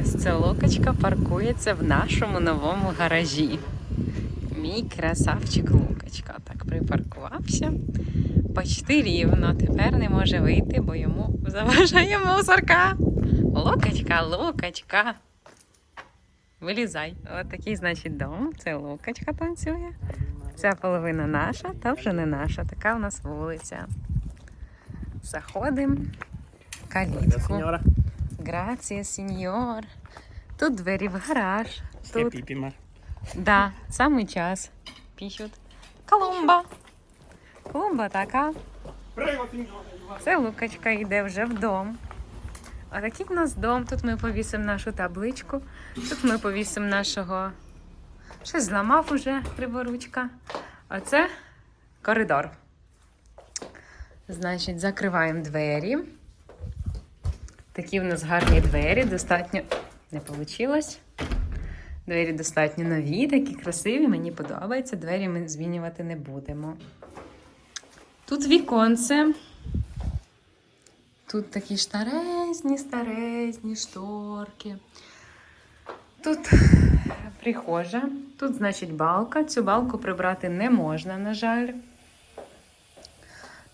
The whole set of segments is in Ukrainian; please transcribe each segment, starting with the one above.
Ось ця лукочка паркується в нашому новому гаражі. Мій красавчик Лукочка. Так припаркувався. Почти рівно. Тепер не може вийти, бо йому заважає мусорка. Лукочка, Лукочка. Вилізай. От такий, значить, дом. Це Лукочка танцює. Ця половина наша, та вже не наша. Така у нас вулиця. Заходимо. Калітку. Грація, сеньор. Тут двері в гараж. Тут, pipi, да, самий час. Пишуть. Колумба. Колумба така. Це Лукачка йде вже в дом. А такий в нас дом. Тут ми повісимо нашу табличку. Тут ми повісимо нашого. Щось зламав уже криворучка. А це коридор. Значить, закриваємо двері. Такі в нас гарні двері, достатньо не вийшло. Двері достатньо нові, такі красиві, мені подобається. Двері ми змінювати не будемо. Тут віконце. Тут такі старезні, старезні шторки. Тут прихожа, тут, значить, балка. Цю балку прибрати не можна, на жаль.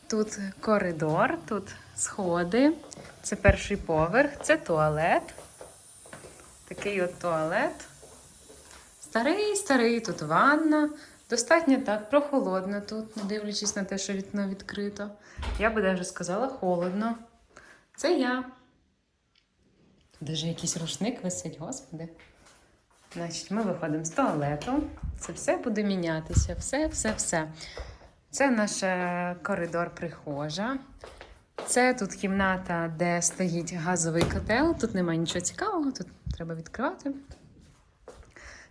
Тут коридор, тут сходи. Це перший поверх, це туалет. Такий от туалет. Старий, старий, тут ванна. Достатньо так, прохолодно тут, не дивлячись на те, що вікно відкрито. Я би навіть сказала холодно. Це я. Даже якийсь рушник висить, господи. Значить, ми виходимо з туалету. Це все буде мінятися. Все, все, все. Це наш е, коридор прихожа. Це тут кімната, де стоїть газовий котел. Тут немає нічого цікавого, тут треба відкривати.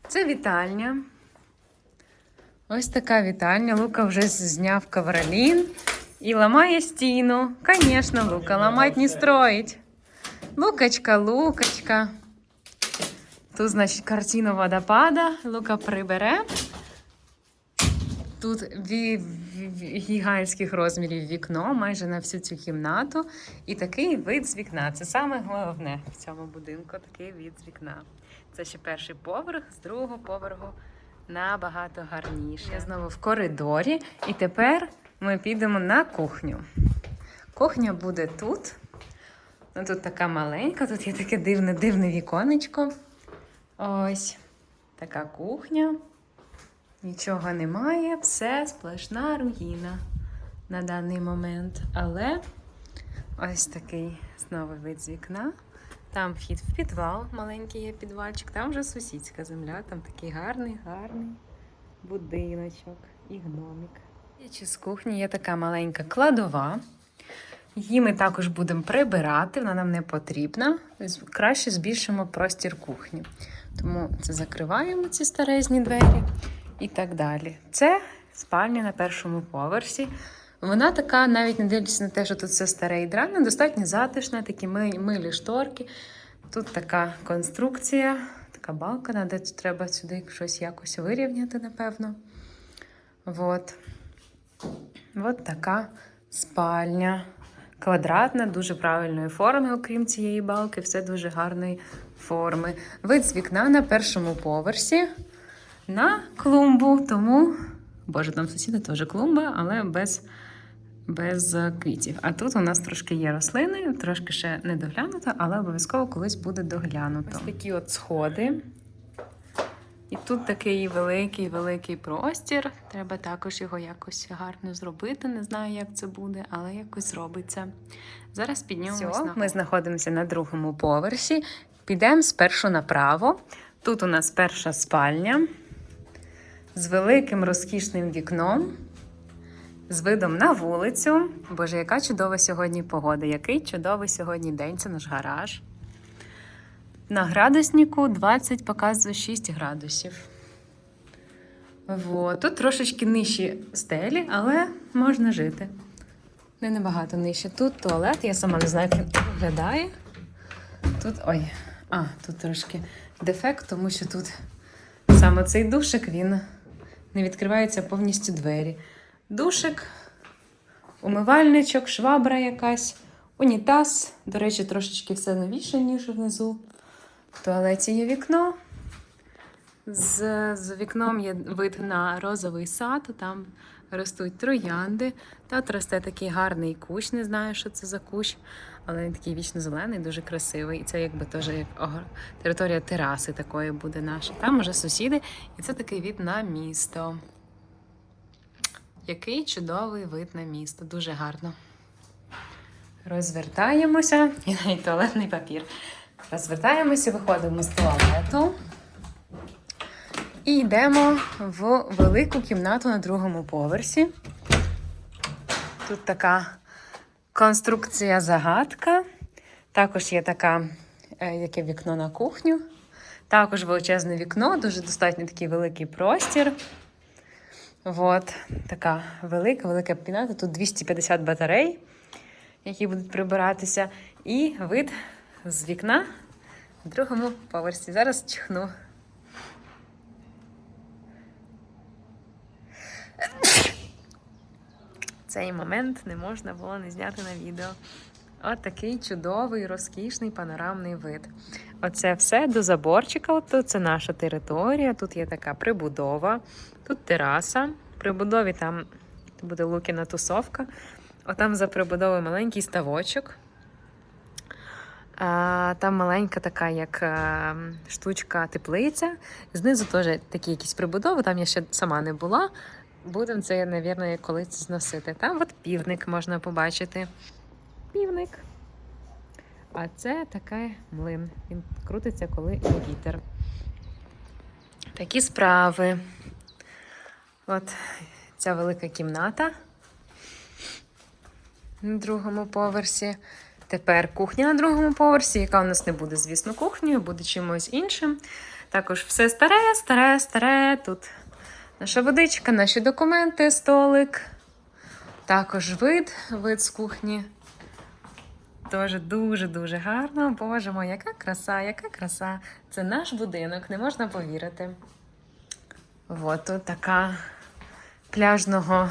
Це вітальня. Ось така вітальня. Лука вже зняв ковролін і ламає стіну. Звісно, Лука ламать не строїть. Лукочка, Лукочка. Тут, значить, картину водопада. Лука прибере. Тут гігантських розмірів вікно майже на всю цю кімнату. І такий вид з вікна. Це саме головне в цьому будинку такий від з вікна. Це ще перший поверх, з другого поверху набагато гарніше. Я знову в коридорі, і тепер ми підемо на кухню. Кухня буде тут. Ну, тут така маленька, тут є таке дивне, дивне віконечко. Ось така кухня. Нічого немає, все сплошна руїна на даний момент. Але ось такий знову вид з вікна. Там вхід в підвал, маленький є підвальчик, там вже сусідська земля, там такий гарний, гарний будиночок і гномик. І з кухні є така маленька кладова. Її ми також будемо прибирати, вона нам не потрібна. Краще збільшимо простір кухні. Тому це закриваємо ці старезні двері і так далі. Це спальня на першому поверсі. Вона така, навіть не дивлячись на те, що тут все старе і дране, достатньо затишна, такі милі шторки. Тут така конструкція, така балка, де треба сюди щось якось вирівняти, напевно. Вот. От така спальня. Квадратна, дуже правильної форми, окрім цієї балки, все дуже гарної форми. Вид з вікна на першому поверсі на клумбу. Тому, боже, там сусіда теж клумба, але без, без е, квітів. А тут у нас трошки є рослини, трошки ще не доглянуто, але обов'язково колись буде доглянуто. Ось такі от сходи. І тут такий великий, великий простір. Треба також його якось гарно зробити. Не знаю, як це буде, але якось зробиться. Зараз піднімемося. Ми знаходимося на другому поверсі. Підемо спершу направо. Тут у нас перша спальня з великим розкішним вікном, з видом на вулицю. Боже, яка чудова сьогодні погода, який чудовий сьогодні день, це наш гараж. На градуснику 20 показує 6 градусів. Вот. Тут трошечки нижчі стелі, але можна жити. Не набагато нижче. Тут туалет, я сама не знаю, як він виглядає. Тут. Ой, а, тут трошки дефект, тому що тут саме цей душик він не відкриваються повністю двері. Душик, умивальничок, швабра якась, унітаз. До речі, трошечки все новіше, ніж внизу. В туалеті є вікно. З, з вікном є вид на розовий сад, там ростуть троянди. Тут росте такий гарний кущ, не знаю, що це за кущ, але він такий вічно зелений, дуже красивий. І це якби теж як територія тераси такої буде наша. Там уже сусіди, і це такий від на місто. Який чудовий вид на місто, дуже гарно. Розвертаємося, і навіть туалетний папір. Розвертаємося, виходимо з туалету. І йдемо в велику кімнату на другому поверсі. Тут така конструкція загадка. Також є така, е, яке вікно на кухню. Також величезне вікно, дуже достатньо такий великий простір. От, така велика, велика кімната. Тут 250 батарей, які будуть прибиратися. І вид з вікна на другому поверсі. Зараз чихну. Цей момент не можна було не зняти на відео. От такий чудовий, розкішний панорамний вид. Оце все до заборчика. Тут це наша територія. Тут є така прибудова, тут тераса. При будові там буде Лукіна тусовка. Отам за прибудовою маленький ставочок. Там маленька така, як е, штучка теплиця. Знизу теж такі якісь прибудови, там я ще сама не була. Будемо це, мабуть, колись зносити. Там от півник можна побачити. Півник. А це такий млин. Він крутиться, коли вітер. Такі справи. От ця велика кімната на другому поверсі. Тепер кухня на другому поверсі, яка у нас не буде, звісно, кухнею, буде чимось іншим. Також все старе, старе, старе. Тут наша водичка, наші документи, столик. Також вид, вид з кухні. Теж дуже-дуже гарно. Боже мой, яка краса, яка краса. Це наш будинок, не можна повірити. От тут така пляжного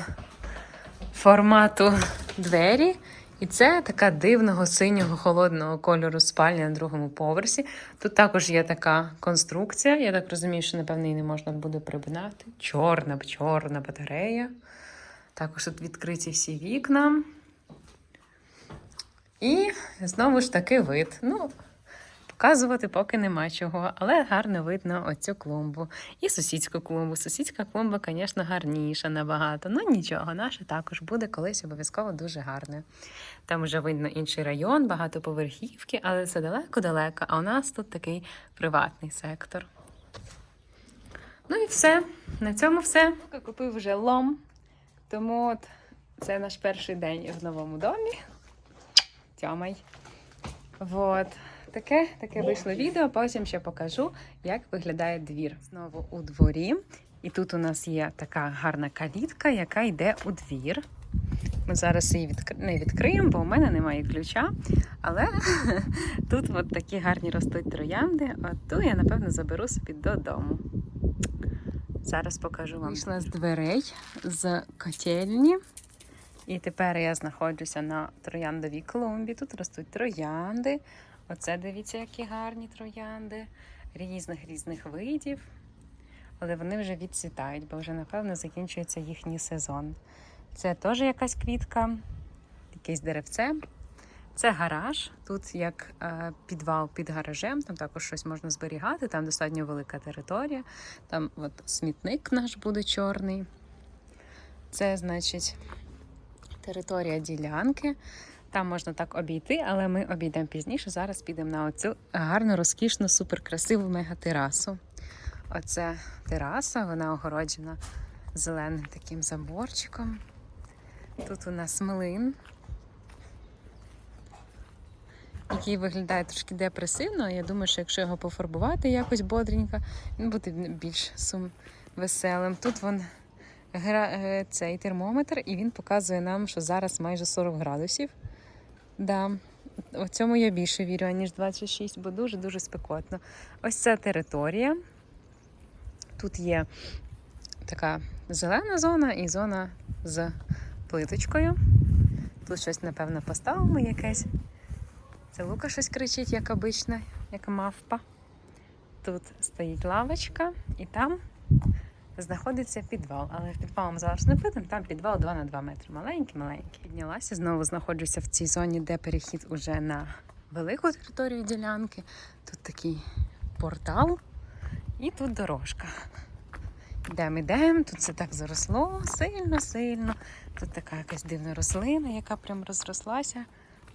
формату двері. І це така дивного синього холодного кольору спальня на другому поверсі. Тут також є така конструкція. Я так розумію, що напевно її не можна буде прибинати. Чорна, чорна батарея. Також тут відкриті всі вікна. І знову ж таки вид. Ну, показувати поки нема чого, але гарно видно оцю клумбу. І сусідську клумбу. Сусідська клумба, звісно, гарніша набагато. Ну нічого, наша також буде колись обов'язково дуже гарне. Там вже видно інший район, багатоповерхівки, але це далеко-далеко. А у нас тут такий приватний сектор. Ну і все. На цьому все. Купив вже лом. Тому от це наш перший день в новому домі. Тьомай. Вот. Таке, таке вийшло відео, потім ще покажу, як виглядає двір. Знову у дворі. І тут у нас є така гарна калітка, яка йде у двір. Ми зараз її не відкриємо, бо у мене немає ключа. Але тут от такі гарні ростуть троянди. От ту я, напевно, заберу собі додому. Зараз покажу вам. Вийшла з дверей з котельні. І тепер я знаходжуся на трояндовій клумбі. Тут ростуть троянди. Оце дивіться, які гарні троянди різних різних видів. Але вони вже відцвітають, бо вже, напевно, закінчується їхній сезон. Це теж якась квітка, якесь деревце. Це гараж. Тут як е, підвал під гаражем, там також щось можна зберігати, там достатньо велика територія. Там от смітник наш буде чорний. Це, значить, територія ділянки. Там можна так обійти, але ми обійдемо пізніше. Зараз підемо на оцю гарну, розкішну, суперкрасиву мегатерасу. Оце тераса, вона огороджена зеленим таким заборчиком. Тут у нас млин, який виглядає трошки депресивно. Я думаю, що якщо його пофарбувати якось бодренько, він буде більш сум веселим. Тут вон гра... е, цей термометр, і він показує нам, що зараз майже 40 градусів. Да. У цьому я більше вірю, ніж 26, бо дуже-дуже спекотно. Ось ця територія. Тут є така зелена зона і зона з плиточкою. Тут щось, напевно, поставимо якесь. Це Лука щось кричить, як обична, як мавпа. Тут стоїть лавочка, і там знаходиться підвал. Але в підвал зараз не підемо, там підвал 2 на 2 метри. Маленький, маленький. Піднялася, знову знаходжуся в цій зоні, де перехід уже на велику територію ділянки. Тут такий портал і тут дорожка. Йдемо, йдемо, тут все так заросло сильно, сильно. Тут така якась дивна рослина, яка прям розрослася.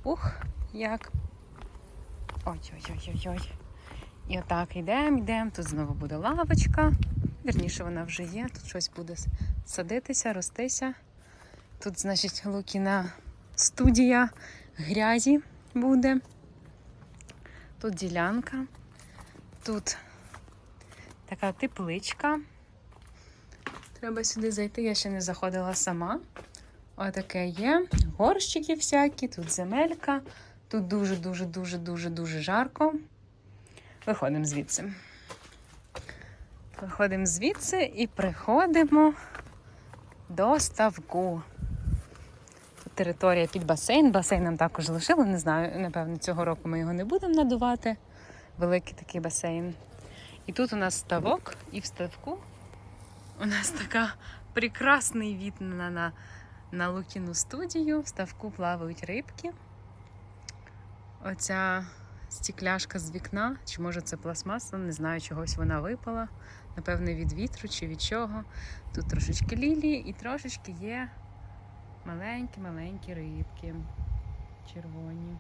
Ух, як. Ой-ой-ой-ой-ой. І отак йдемо, йдемо. Тут знову буде лавочка. Вірніше, вона вже є. Тут щось буде садитися, ростися. Тут, значить, Лукіна студія грязі буде. Тут ділянка. Тут така тепличка. Треба сюди зайти, я ще не заходила сама. Отаке є. Горщики всякі, тут земелька. Тут дуже-дуже дуже дуже дуже жарко. Виходимо звідси. Виходимо звідси і приходимо до ставку. Територія під басейн. Басейн нам також лишили. Не знаю, напевно, цього року ми його не будемо надувати. Великий такий басейн. І тут у нас ставок, і в ставку у нас така прекрасний від на, на, на Лукіну студію. В ставку плавають рибки. Оця стікляшка з вікна, чи може це пластмаса, не знаю, чогось вона випала. Напевне, від вітру чи від чого. Тут трошечки лілії і трошечки є маленькі-маленькі рибки. Червоні.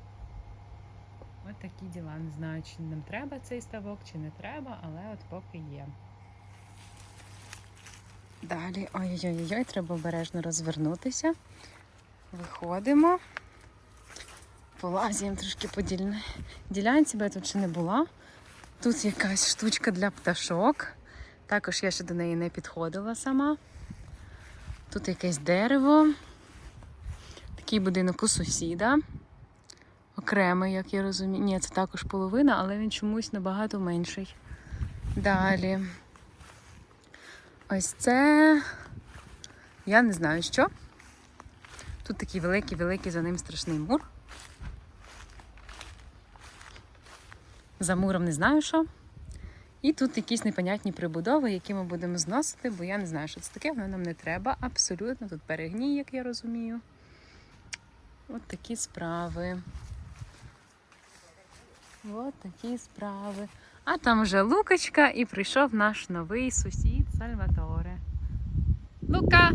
От такі діла. Не знаю, чи нам треба цей ставок, чи не треба, але от поки є. Далі, ой-ой-ой, треба обережно розвернутися. Виходимо. Полазіємо трошки по ділянці, бо я тут ще не була. Тут якась штучка для пташок. Також я ще до неї не підходила сама. Тут якесь дерево. Такий будинок у сусіда. Окремий, як я розумію. Ні, це також половина, але він чомусь набагато менший. Далі. Ось це. Я не знаю що. Тут такий великий-великий за ним страшний мур. За муром не знаю що. І тут якісь непонятні прибудови, які ми будемо зносити, бо я не знаю, що це таке, воно нам не треба. Абсолютно тут перегній, як я розумію. От такі справи. От такі справи. А там вже Лукочка і прийшов наш новий сусід Сальваторе. Лука!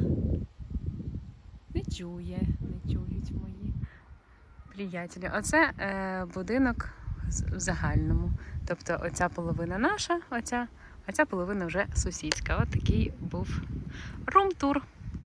Не чує, не чують мої приятелі. Оце е, будинок в загальному. Тобто оця половина наша, оця, а ця половина вже сусідська. От такий був рум-тур.